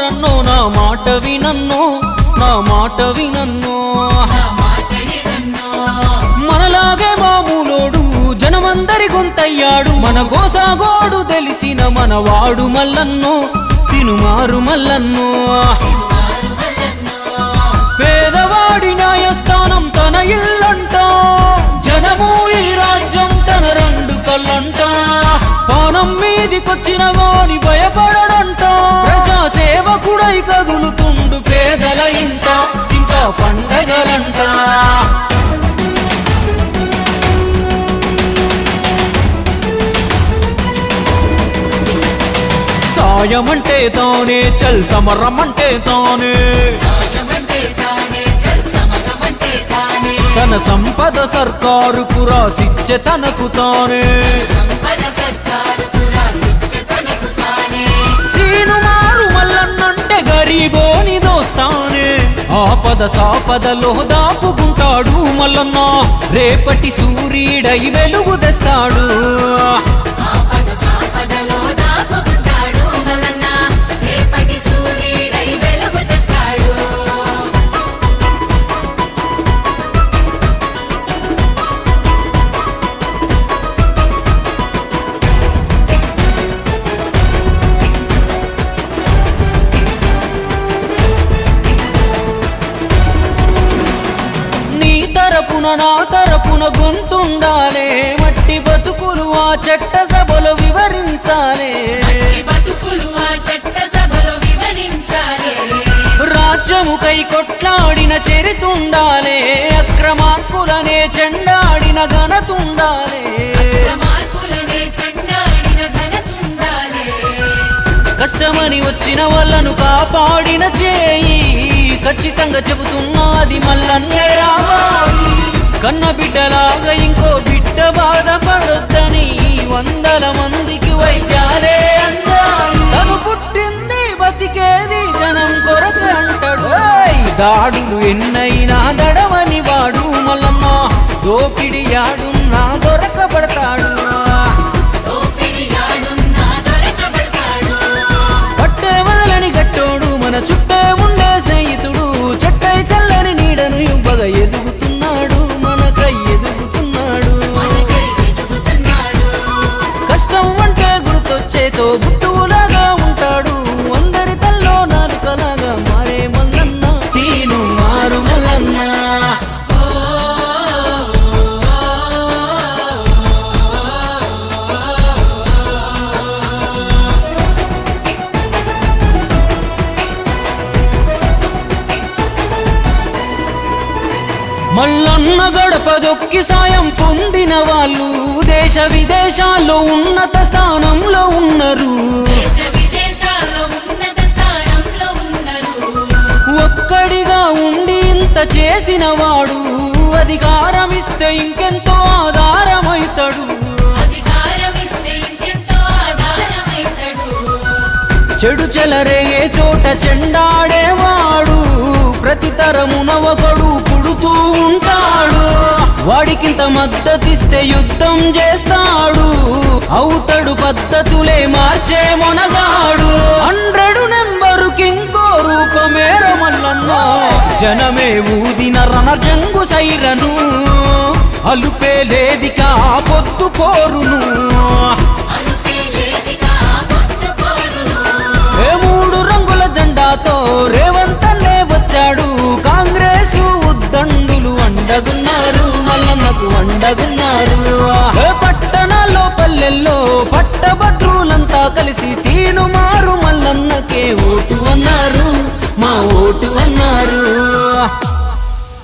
నన్ను నా మాట వినన్నో నా మాట వినన్నో. మనలాగే మామూలోడు జనమందరి గొంతయ్యాడు. మన గోసాగోడు తెలిసిన మనవాడు మల్లన్నో తినుమారు మల్లన్నో. పేదవాడి న్యాయస్థానం తన ఇల్లంట జనము ఈ రాజ్యం తన రెండు కళ్ళంట. పానం మీదికొచ్చిన కదులుతుండు పేదల ఇంట ఇంకా పండగలంట. సాయమంటే తానే చల్ సమరమంటే తానే. తన సంపద సర్కారుకు రాసిచ్చే తనకు తానే. తీనుమారు ఆపద సాపదలో దాపుకుంటాడు మల్లన్న. రేపటి సూర్యుడై వెలుగు తెస్తాడు. ఆపద సాపదలో తరపున నా తరపున గొంతుండాలే. మట్టి బతుకులు ఆ చట్ట సభలో వివరించాలే. వివరించాలి. రాజ్యముకై కొట్లాడిన చరితుండాలే. అక్రమార్కులనే చెండాడిన ఘనతుండాలే. కష్టమని వచ్చిన వాళ్ళను కాపాడిన చేయి ఖచ్చితంగా చెబుతున్నది మల్లన్నే. కన్న బిడ్డలాగా ఇంకో బిడ్డ బాధపడొద్దని వందల మందికి వైద్యాలే తను పుట్టింది బతికేది జనం కొరకు అంటాడు. దాడులు ఎన్నైనా దడవని వాడు మల్లమ్మ దోపిడి యాడు మల్లన్న గడప దొక్కి సాయం పొందిన వాళ్ళు దేశ విదేశాల్లో ఉన్నత స్థానంలో ఉన్నారు. ఒక్కడిగా ఉండి ఇంత చేసిన వాడు అధికారం ఇస్తే ఇంకెంతో ఆధారమైతాడు. అధికారం ఇస్తే ఇంకెంతో ఆధారమైతాడు. చెడు చెలరేగే చోట చెండాడేవాడు ప్రతి తరమున ఒకడు పుడుతూ ఉంటాడు. వాడికింత మద్దతిస్తే యుద్ధం చేస్తాడు. అవుతాడు పద్ధతులే మార్చే మొనగాడు. హండ్రెడ్ నెంబరుకి ఇంకో రూపమేర మల్లన్న జనమే ఊదిన రణజంగు సైరను. అలుపే లేదిక పొద్దు పోరును. భద్రులంతా కలిసి